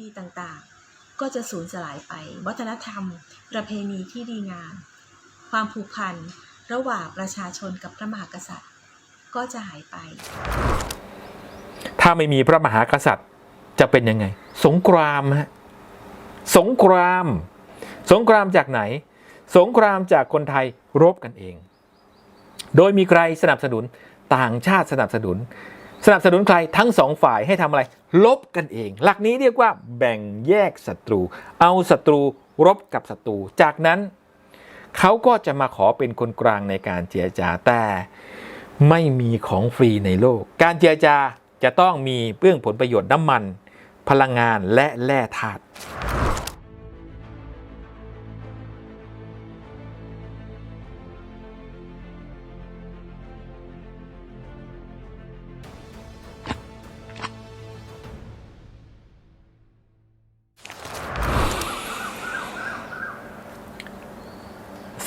ดีๆ ต่างๆ ก็จะสูญสลายไป วัฒนธรรม ประเพณีที่ดีงาม ความผูกพันระหว่างประชาชนกับพระมหากษัตริย์ ก็จะหายไป ถ้าไม่มีพระมหากษัตริย์จะเป็นยังไง สงครามฮะสงคราม สงครามจากไหน สงครามจากคนไทยรบกันเอง โดยมีใครสนับสนุนต่างชาติสนับสนุน สนับสนุนใครทั้งสองฝ่ายให้ทำอะไร ลบกันเอง หลักนี้เรียกว่าแบ่งแยกศัตรู เอาศัตรูรบกับศัตรู จากนั้นเขาก็จะมาขอเป็นคนกลางในการเจรจาแต่ไม่มีของฟรีในโลก การเจรจาจะต้องมีเรื่องผลประโยชน์น้ำมัน พลังงานและแร่ธาตุ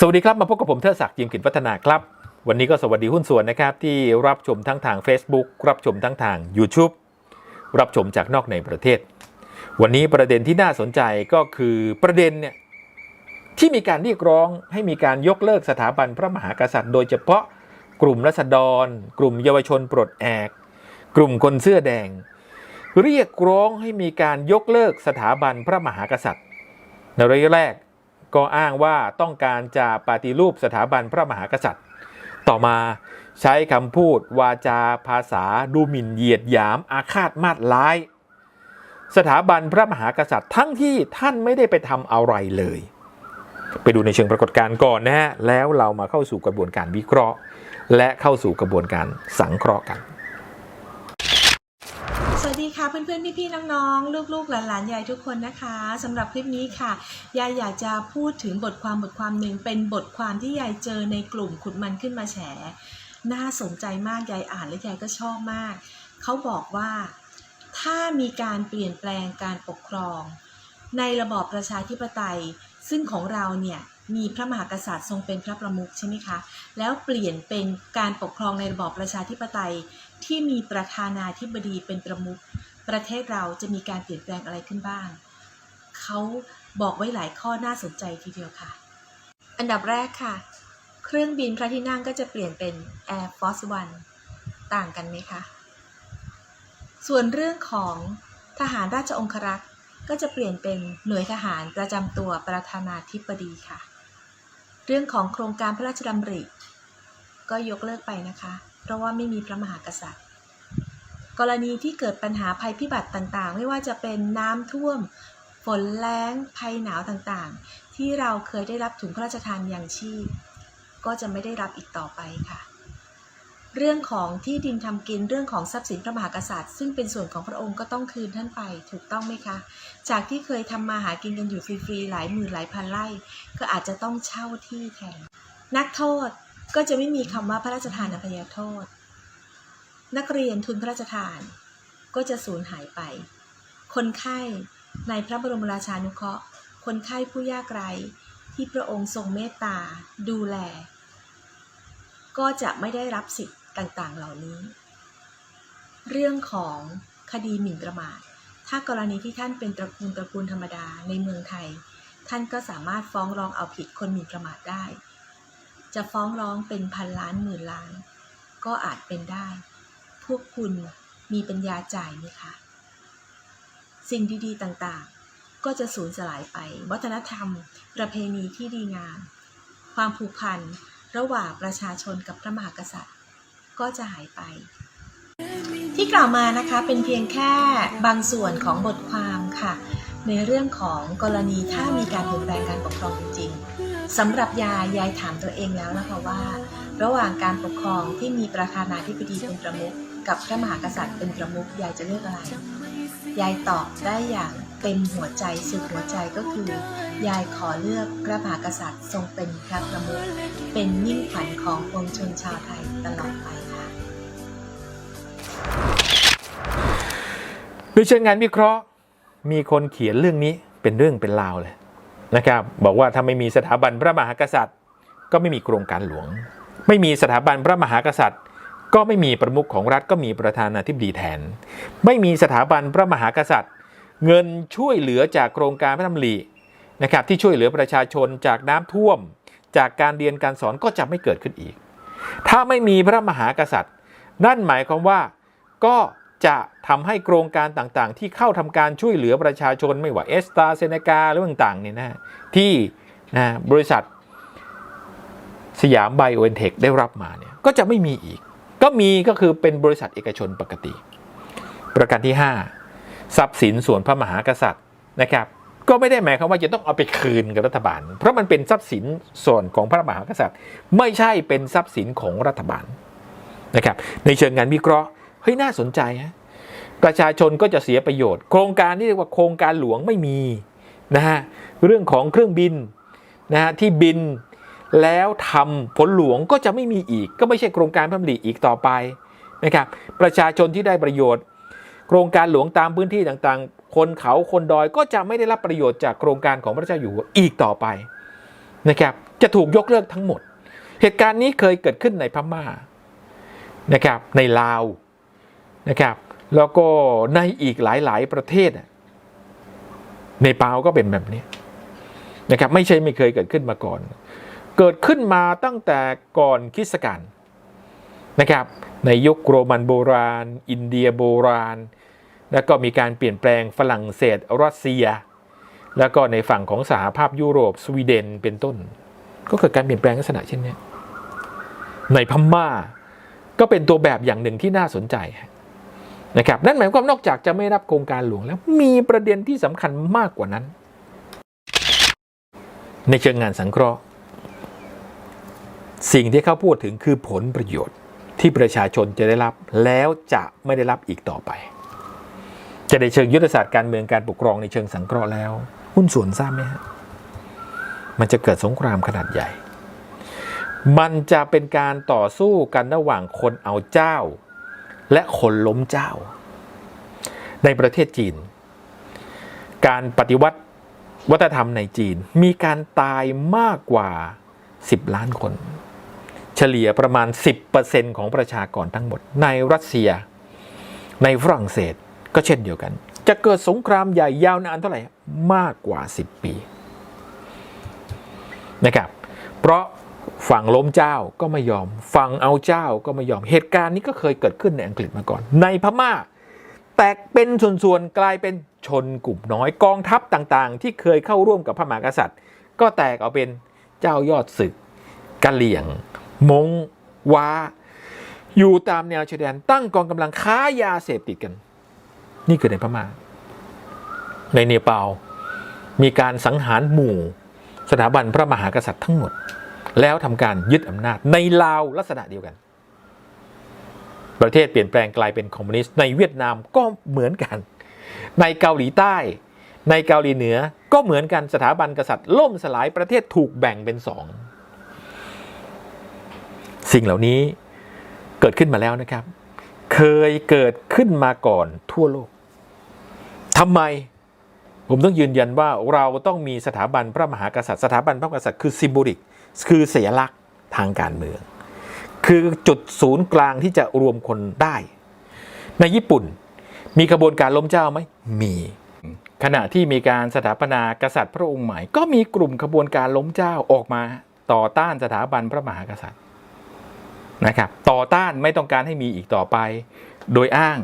วัสดีครับ มาพบกับผมเทิดศักดิ์ยิมกิจวัฒนาครับ วันนี้ก็สวัสดีหุ้นส่วนนะครับ ที่รับชมทั้งทาง Facebook รับชมทั้งทาง YouTube รับชมจากนอกในประเทศ วันนี้ประเด็นที่น่าสนใจก็คือประเด็นเนี่ยที่มีการเรียกร้องให้มีการยกเลิกสถาบันพระมหากษัตริย์ โดยเฉพาะกลุ่มรัษฎร กลุ่มเยาวชนปลดแอก กลุ่มคนเสื้อแดง เรียกร้องให้มีการยกเลิกสถาบันพระมหากษัตริย์ ในระยะแรก ก็อ้างว่าต้องการจะปฏิรูปสถาบันพระมหากษัตริย์ ต่อมาใช้คำพูดวาจาภาษาดูหมิ่นเหยียดหยามอาฆาตมาดร้าย สถาบันพระมหากษัตริย์ทั้งที่ท่านไม่ได้ไปทำอะไรเลย ไปดูในเชิงปรากฏการณ์ก่อนนะฮะแล้วเรามาเข้าสู่กระบวนการวิเคราะห์ และเข้าสู่กระบวนการสังเคราะห์กัน วัสดีค่ะเพื่อนๆพี่ๆน้องๆลูกๆหลานๆยายทุกคนนะคะสำหรับคลิปนี้ค่ะยายอยากจะพูดถึงบทความบทความหนึ่งเป็นบทความที่ยายเจอในกลุ่มขุดมันขึ้นมาแฉน่าสนใจมากยายอ่านแล้วยายก็ชอบมาก เขาบอกว่า ถ้ามีการเปลี่ยนแปลงการปกครอง ในระบอบประชาธิปไตย ซึ่งของเราเนี่ยมีพระมหากษัตริย์ทรงเป็นพระประมุขใช่ไหมคะแล้วเปลี่ยนเป็นการปกครองในระบอบประชาธิปไตย ที่มีประธานาธิบดีเป็นประมุขประเทศเราจะมีการเปลี่ยนแปลงอะไรขึ้นบ้าง เขาบอกไว้หลายข้อน่าสนใจทีเดียวค่ะ อันดับแรกค่ะ เครื่องบินพระที่นั่งก็จะเปลี่ยนเป็น Air Force One ต่างกันไหมคะ ส่วนเรื่องของทหารราชองครักษ์ก็จะเปลี่ยนเป็นหน่วยทหารประจำตัวประธานาธิบดีค่ะ เรื่องของโครงการพระราชดำริ ก็ยกเลิกไปนะคะ เพราะว่าไม่มีพระมหากษัตริย์ กรณีที่เกิดปัญหาภัยพิบัติต่างๆ ไม่ว่าจะเป็นน้ำท่วม ฝนแล้ง ภัยหนาวต่างๆ ที่เราเคยได้รับถุงพระราชทานอย่างชีพ ก็จะไม่ได้รับอีกต่อไปค่ะ เรื่องของที่ดินทำกินเรื่องของทรัพย์สินพระมหากษัตริย์ ซึ่งเป็นส่วนของพระองค์ก็ต้องคืนท่านไปถูกต้องไหมคะ จากที่เคยทำมาหากินกันอยู่ฟรีๆหลายหมื่นหลายพันไร่ ก็อาจจะต้องเช่าที่แทนนักโทษ ก็จะไม่มีคำว่าพระราชทานอภัยโทษ นักเรียนทุนพระราชทาน ก็จะสูญหายไป คนไข้ในพระบรมราชานุเคราะห์ คนไข้ผู้ยากไร้ที่พระองค์ทรงเมตตาดูแล ก็จะไม่ได้รับสิทธิ์ต่างๆ เหล่านี้ เรื่องของคดีหมิ่นประมาท ถ้ากรณีที่ท่านเป็นตระกูลตระกูลธรรมดาในเมืองไทย ท่านก็สามารถฟ้องร้องเอาผิดคนหมิ่นประมาทได้ จะฟ้องร้องเป็นพันล้านหมื่นล้าน ก็อาจเป็นได้ พวกคุณมีปัญญาจ่ายไหมคะสิ่งดีๆต่างๆ ก็จะสูญสลายไป วัฒนธรรม ประเพณีที่ดีงาม ความผูกพันระหว่างประชาชนกับพระมหากษัตริย์ ก็จะหายไป ที่กล่าวมานะคะเป็นเพียงแค่บางส่วนของบทความค่ะ ในเรื่องของกรณีถ้ามีการเปลี่ยนแปลงการปกครองจริงๆ สำหรับยายยายถามตัวเองแล้วนะคะว่า ระหว่างการปกครองที่มีประธานาธิบดีเป็นประมุขกับพระมหากษัตริย์เป็นประมุขยายจะเลือกอะไร ยายตอบได้อย่างเต็มหัวใจสุดหัวใจก็คือ ยายขอเลือกพระมหากษัตริย์ทรงเป็นพระประมุขเป็นมิ่งขวัญของปวงชนชาวไทยตลอดไปค่ะโดยเชิงงานวิเคราะห์ มีคนเขียนเรื่องนี้เป็นเรื่องเป็นราวเลย นะครับบอกว่าถ้าไม่มีสถาบันพระมหากษัตริย์ ก็ไม่มีโครงการหลวง ไม่มีสถาบันพระมหากษัตริย์ ก็ไม่มีประมุขของรัฐก็มีประธานาธิบดีแทน ไม่มีสถาบันพระมหากษัตริย์ เงินช่วยเหลือจากโครงการพระธรรมลีนะครับที่ช่วยเหลือประชาชนจากน้ำท่วม จากการเรียนการสอนก็จะไม่เกิดขึ้นอีก ถ้าไม่มีพระมหากษัตริย์ นั่นหมายความว่าก็ จะทำให้โครงการต่างๆ ที่เข้าทำการช่วยเหลือประชาชนไม่ว่าเอสตาเซเนกาหรือต่างๆเนี่ยนะที่นะบริษัทสยามไบโอเอนเทคได้รับมาเนี่ยก็จะไม่มีอีก ก็มีก็คือเป็นบริษัทเอกชนปกติ ประการที่ 5 ทรัพย์สินส่วนพระมหากษัตริย์นะครับก็ไม่ได้หมายความว่าจะต้องเอาไปคืนกับรัฐบาล เพราะมันเป็นทรัพย์สินส่วนของพระมหากษัตริย์ ไม่ใช่เป็นทรัพย์สินของรัฐบาลนะครับในเชิงงานวิเคราะห์ เฮ้ยน่าสนใจฮะประชาชนก็จะเสียประโยชน์ โครงการที่เรียกว่าโครงการหลวงไม่มีนะฮะเรื่องของเครื่องบินนะฮะที่บินแล้วทำผลหลวงก็จะไม่มีอีก ก็ไม่ใช่โครงการพระดำริอีกต่อไปนะครับประชาชนที่ได้ประโยชน์ โครงการหลวงตามพื้นที่ต่างๆ คนเขาคนดอยก็จะไม่ได้รับประโยชน์จากโครงการของพระเจ้าอยู่หัวอีกต่อไปนะครับจะถูกยกเลิกทั้งหมด เหตุการณ์นี้เคยเกิดขึ้นในพม่านะครับในลาว นะครับ แล้วก็ในอีกหลาย ๆ ประเทศในปาวก็เป็นแบบนี้นะครับ ไม่ใช่ไม่เคยเกิดขึ้นมาก่อน เกิดขึ้นมาตั้งแต่ก่อนคริสตกาลนะครับ ในยุคโรมันโบราณ อินเดียโบราณ แล้วก็มีการเปลี่ยนแปลงฝรั่งเศสรัสเซีย แล้วก็ในฝั่งของสหภาพยุโรปสวีเดนเป็นต้น ก็เกิดการเปลี่ยนแปลงลักษณะเช่นนี้ในพม่าก็เป็นตัวแบบอย่างหนึ่งที่น่าสนใจ นะครับนั่นหมายความนอกจากจะไม่รับโครงการหลวงแล้วมีประเด็นที่สำคัญมากกว่านั้น ในเชิงงานสังเคราะห์ สิ่งที่เขาพูดถึงคือผลประโยชน์ที่ประชาชนจะได้รับแล้วจะไม่ได้รับอีกต่อไป จะในเชิงยุทธศาสตร์การเมืองการปกครองในเชิงสังเคราะห์แล้ว หุ้นส่วนทราบไหมฮะมันจะเกิดสงครามขนาดใหญ่ มันจะเป็นการต่อสู้กันระหว่างคนเอาเจ้า และคนล้มเจ้า ในประเทศจีน การปฏิวัติวัฒนธรรมในจีนมีการตายมากกว่า 10 ล้านคน เฉลี่ยประมาณ 10%ของประชากรทั้งหมด ในรัสเซีย ในฝรั่งเศสก็เช่นเดียวกัน จะเกิดสงครามใหญ่ยาวนานเท่าไหร่มากกว่า 10 ปีนะครับเพราะ ฝั่งล้มเจ้าก็ไม่ยอม ฝั่งเอาเจ้าก็ไม่ยอม เหตุการณ์นี้ก็เคยเกิดขึ้นในอังกฤษมาก่อน ในพม่า แตกเป็นส่วนๆกลายเป็นชนกลุ่มน้อยกองทัพต่างๆ ที่เคยเข้าร่วมกับพระมหากษัตริย์ ก็แตกออกเป็นเจ้ายอดศึกกะเหลี่ยง มงวาอยู่ตามแนวชายแดนตั้งกองกำลังค้ายาเสพติดกัน นี่คือในพม่า ในเนปาลมีการสังหารหมู่ สถาบันพระมหากษัตริย์ทั้งหมด แล้วทำการยึดอำนาจในลาวลักษณะเดียวกัน ประเทศเปลี่ยนแปลงกลายเป็นคอมมิวนิสต์ในเวียดนามก็เหมือนกัน ในเกาหลีใต้ ในเกาหลีเหนือก็เหมือนกันสถาบันกษัตริย์ล่มสลายประเทศถูกแบ่งเป็นสองสิ่งเหล่านี้เกิดขึ้นมาแล้วนะครับ เคยเกิดขึ้นมาก่อนทั่วโลกทำไมผมต้องยืนยันว่าเราต้องมีสถาบันพระมหากษัตริย์ สถาบันพระมหากษัตริย์คือซิมโบลิก คือสัญลักษณ์ทางการเมือง คือจุดศูนย์กลางที่จะรวมคนได้ ในญี่ปุ่นมีกระบวนการล้มเจ้าไหมมี ขณะที่มีการสถาปนากษัตริย์พระองค์ใหม่ ก็มีกลุ่มขบวนการล้มเจ้าออกมาต่อต้านสถาบันพระมหากษัตริย์นะครับ ต่อต้านไม่ต้องการให้มีอีกต่อไป โดยอ้าง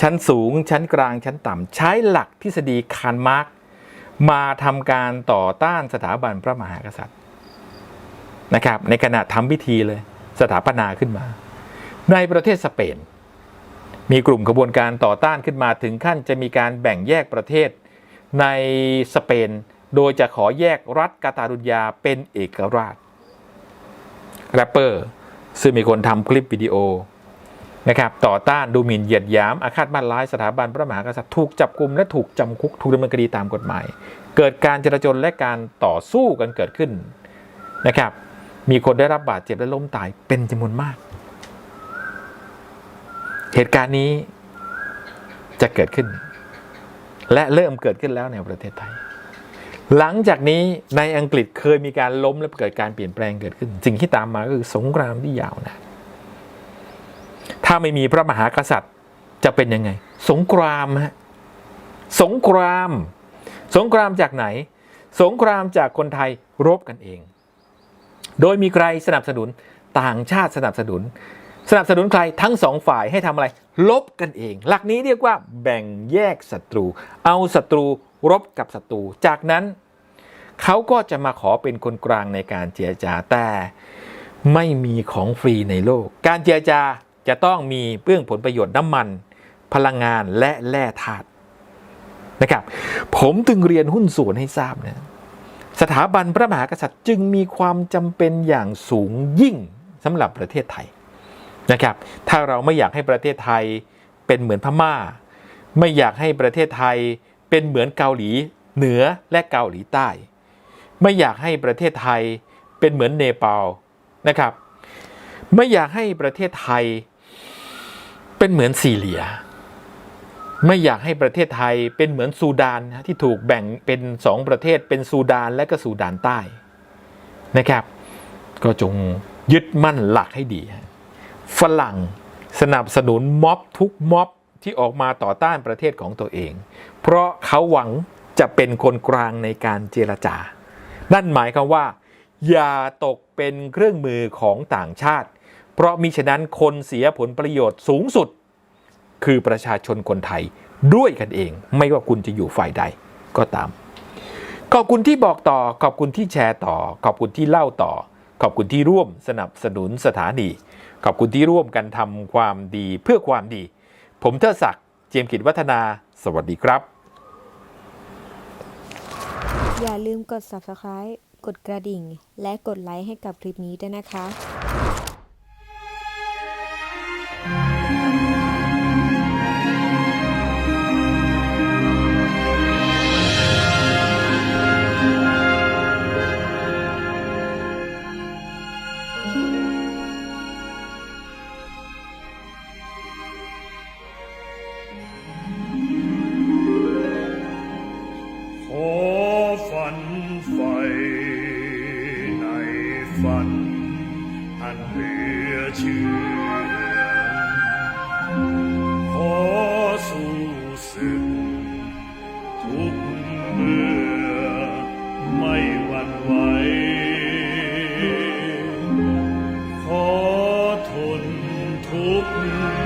ชั้นสูง ชั้นกลางชั้นต่ำใช้หลักทฤษฎีคาร์มาร์กมาทำการต่อต้านสถาบันพระมหากษัตริย์ นะครับในขณะทำพิธีเลยสถาปนาขึ้นมา ในประเทศสเปน มีกลุ่มขบวนการต่อต้านขึ้นมาถึงขั้นจะมีการแบ่งแยกประเทศในสเปน โดยจะขอแยกรัฐกาตาลุญญาเป็นเอกราชแรปเปอร์ซึ่งมีคนทำคลิปวิดีโอนะครับต่อต้านดูหมิ่นเหยียดหยามอาฆาตบ้านร้ายสถาบันพระมหากษัตริย์ถูกจับกลุ่มและถูกจำคุกถูกดำเนินคดีตามกฎหมาย เกิดการจราจนและการต่อสู้กันเกิดขึ้นนะครับ มีคนได้รับบาดเจ็บและล้มตายเป็นจำนวนมาก เหตุการณ์นี้จะเกิดขึ้น และเริ่มเกิดขึ้นแล้วในประเทศไทย หลังจากนี้ในอังกฤษเคยมีการล้มและเกิดการเปลี่ยนแปลงเกิดขึ้น สิ่งที่ตามมาก็คือสงครามที่ยาวนานถ้าไม่มีพระมหากษัตริย์จะเป็นยังไง สงครามฮะสงคราม สงครามจากไหน สงครามจากคนไทยรบกันเอง โดยมีใครสนับสนุนต่างชาติสนับสนุน สนับสนุนใครทั้งสองฝ่ายให้ทำอะไร ลบกันเอง หลักนี้เรียกว่าแบ่งแยกศัตรู เอาศัตรูรบกับศัตรู จากนั้นเขาก็จะมาขอเป็นคนกลางในการเจรจาแต่ไม่มีของฟรีในโลก การเจรจาจะต้องมีเบื้องผลประโยชน์น้ำมัน พลังงานและแร่ธาตุนะครับ ผมจึงเรียนหุ้นส่วนให้ทราบนะ สถาบันพระมหากษัตริย์จึงมีความจำเป็นอย่างสูงยิ่งสำหรับประเทศไทยนะครับ ถ้าเราไม่อยากให้ประเทศไทยเป็นเหมือนพม่า ไม่อยากให้ประเทศไทยเป็นเหมือนเกาหลีเหนือและเกาหลีใต้ ไม่อยากให้ประเทศไทยเป็นเหมือนเนปาลนะครับ ไม่อยากให้ประเทศไทยเป็นเหมือนซีเรีย ไม่อยากให้ประเทศไทยเป็นเหมือนซูดานนะที่ถูกแบ่งเป็นสองประเทศเป็นซูดานและก็ซูดานใต้นะครับ ก็จงยึดมั่นหลักให้ดี ฝรั่งสนับสนุนม็อบทุกม็อบที่ออกมาต่อต้านประเทศของตัวเอง เพราะเขาหวังจะเป็นคนกลางในการเจรจา นั่นหมายความว่า อย่าตกเป็นเครื่องมือของต่างชาติ เพราะมิฉะนั้นคนเสียผลประโยชน์สูงสุด คือประชาชนคนไทยด้วยกันเอง ไม่ว่าคุณจะอยู่ฝ่ายใดก็ตาม ขอบคุณที่บอกต่อ ขอบคุณที่แชร์ต่อ ขอบคุณที่เล่าต่อ ขอบคุณที่ร่วมสนับสนุนสถานี ขอบคุณที่ร่วมกันทำความดีเพื่อความดี ผมเทดศักดิ์เจียมกิจวัฒนา สวัสดีครับ อย่าลืมกด subscribe กดกระดิ่ง และกดไลค์ให้กับคลิปนี้ด้วยนะคะ ทุ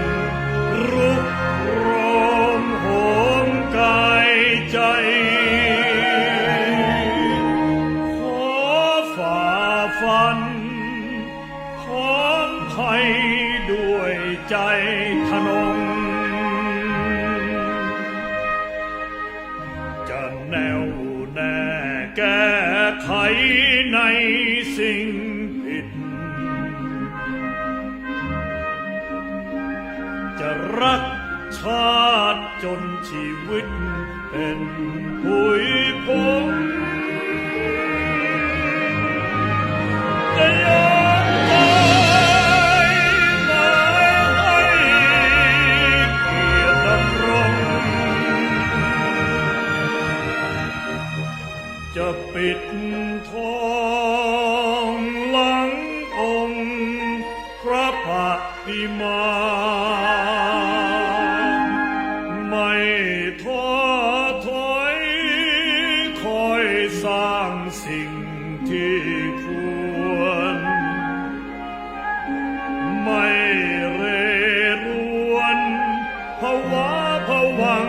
าวะผวัง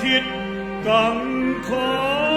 คิดกังขอ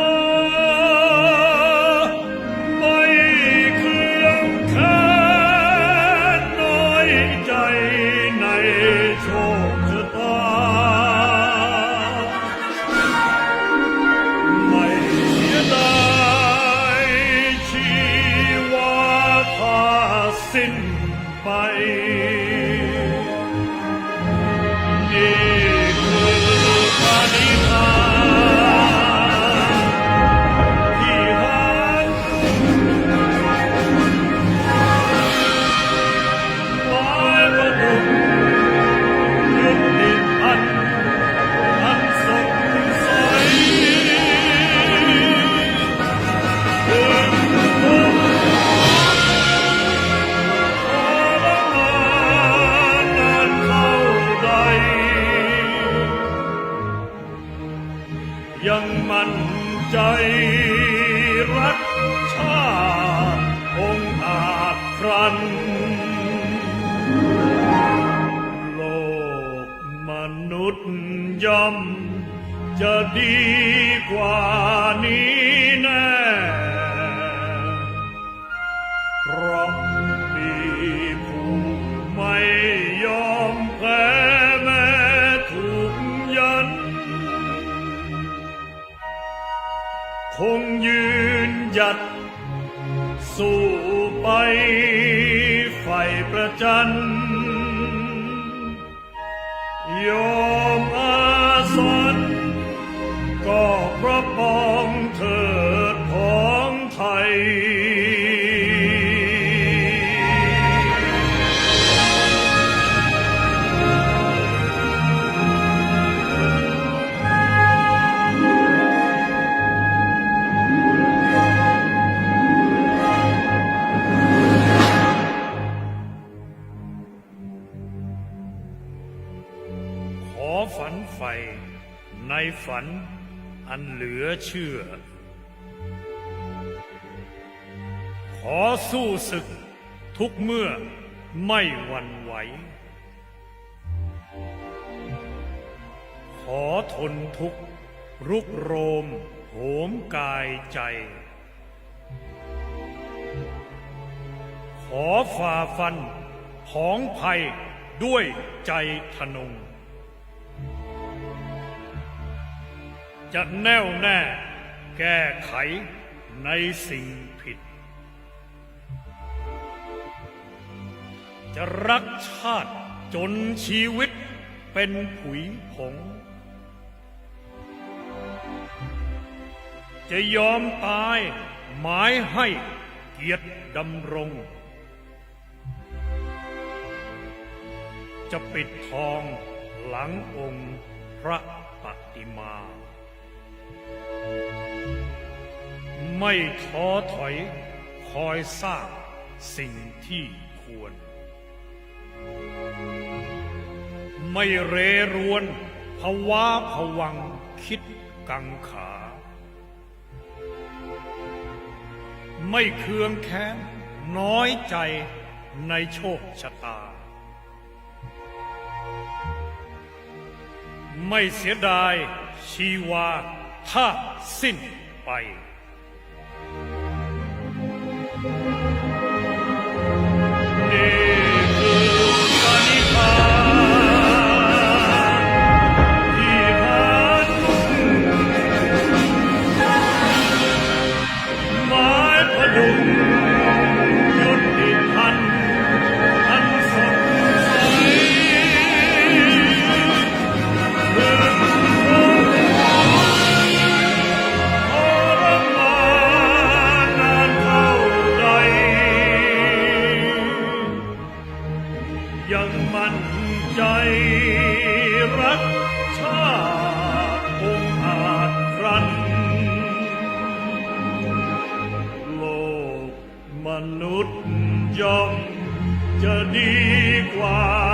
นุษย์ย่อมจะดีกว่านี้แน่ ทุกเมื่อไม่หวั่นไหว ขอทนทุกข์รุกโรมโหมกายใจ ขอฝ่าฟันของภัยด้วยใจทนง จะแน่วแน่แก้ไขในสิ่ง จะรักชาติจนชีวิตเป็นผุยผง จะยอมตายหมายให้เกียรติดำรง จะปิดทองหลังองค์พระปฏิมา ไม่ท้อถอยคอยสร้างสิ่งที่ควร ไม่เรรวนภาวะผวังคิดกังขา ไม่เคืองแค้นน้อยใจในโชคชะตา ไม่เสียดายชีวาถ้าสิ้นไป ยังมั่นใจรักชาติองอาจครันโลกมนุษย์ย่อมจะดีกว่า